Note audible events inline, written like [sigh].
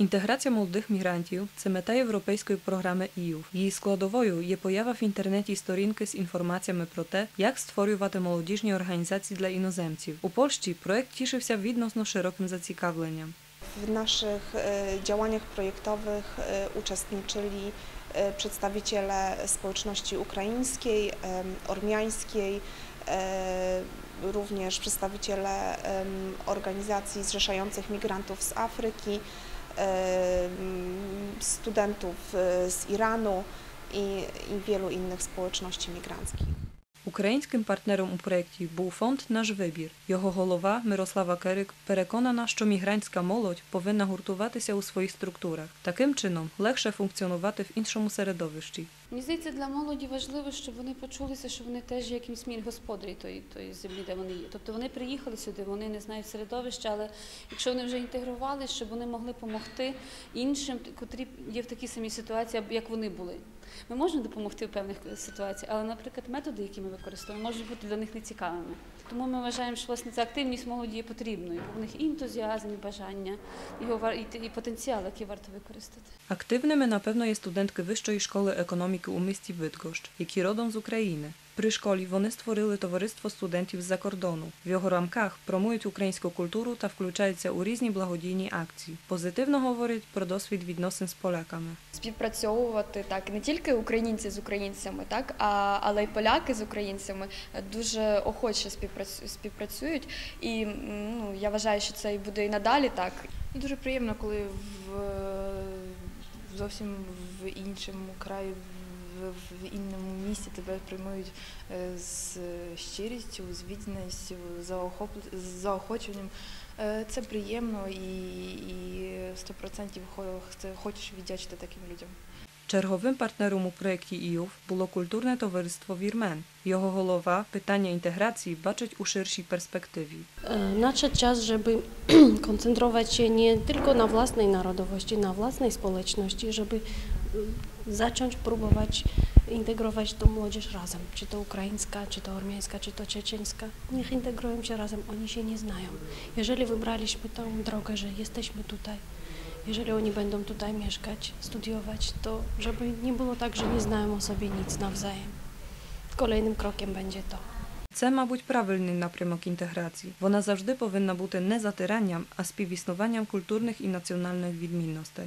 Інтеграція молодих мігрантів це мета європейської програми EU. Її складовою є поява в інтернеті сторінки з інформаціями про те, як створювати молодіжні організації для іноземців. У Польщі проект тішився відносно широким зацікавленням. W naszych e, działaniach projektowych e, uczestniczyli e, przedstawiciele społeczności ukraińskiej, em, ormiańskiej, e, również przedstawiciele em, organizacji zrzeszających migrantów z Afryki, em, studentów e, z Iranu i, i wielu innych społeczności migranckich. Українським партнером у проєкті був фонд Наш вибір. Його голова Мирослава Керик переконана, що мігрантська молодь повинна гуртуватися у своїх структурах. Таким чином легше функціонувати в іншому середовищі. Мені здається, для молоді важливо, щоб вони почулися, що вони теж якимсь мір господарі тої, тої землі, де вони є. Тобто вони приїхали сюди, вони не знають середовища, але якщо вони вже інтегрувалися, щоб вони могли допомогти іншим, котрі є в такій самій ситуації, як вони були. Ми можемо допомогти в певних ситуаціях, але, наприклад, методи, які ми використовуємо, можуть бути для них нецікавими. Тому ми вважаємо, що власне ця активність молоді є потрібною, бо в них і ентузіазм, і бажання, його вар- і, і потенціал, який варто використати. Активними, напевно, є студентки Вищої школи економіки у місті Видгощ, які родом з України. При школі вони створили товариство студентів з-за кордону. В його рамках промують українську культуру та включаються у різні благодійні акції. Позитивно говорять про досвід відносин з поляками. співпрацьовувати так не тільки українці з українцями, так а але й поляки з українцями дуже охоче співпрацю- співпрацюють. І ну я вважаю, що це і буде і надалі так. Ну, Дуже приємно, коли в зовсім в іншому краї, в, іншому місті тебе приймають е, з щирістю, з відданістю, заохоченням. Е, Це приємно і 100% хочеш віддячити таким людям. Czerwowym partnerem upreki Ijów było Kulturne Towarzystwo Wirmen. Jego golowa pytanie integracji baczyć u szerszej perspektywy. E, nadszedł czas, żeby [clears throat] koncentrować się nie tylko na własnej narodowości, na własnej społeczności, żeby e, zacząć próbować integrować tą młodzież razem. Czy to ukraińska, czy to ormiańska, czy to czeczeńska. Niech integrują się razem, oni się nie znają. Jeżeli wybraliśmy tą drogę, że jesteśmy tutaj, jeżeli oni będą tutaj mieszkać, studiować, to żeby nie było tak, że nie znają o sobie nic nawzajem. Kolejnym krokiem będzie to. Це, мабуть, правильний напрямок інтеграції. Вона завжди повинна бути не затиранням, а співіснуванням культурних і національних відмінностей.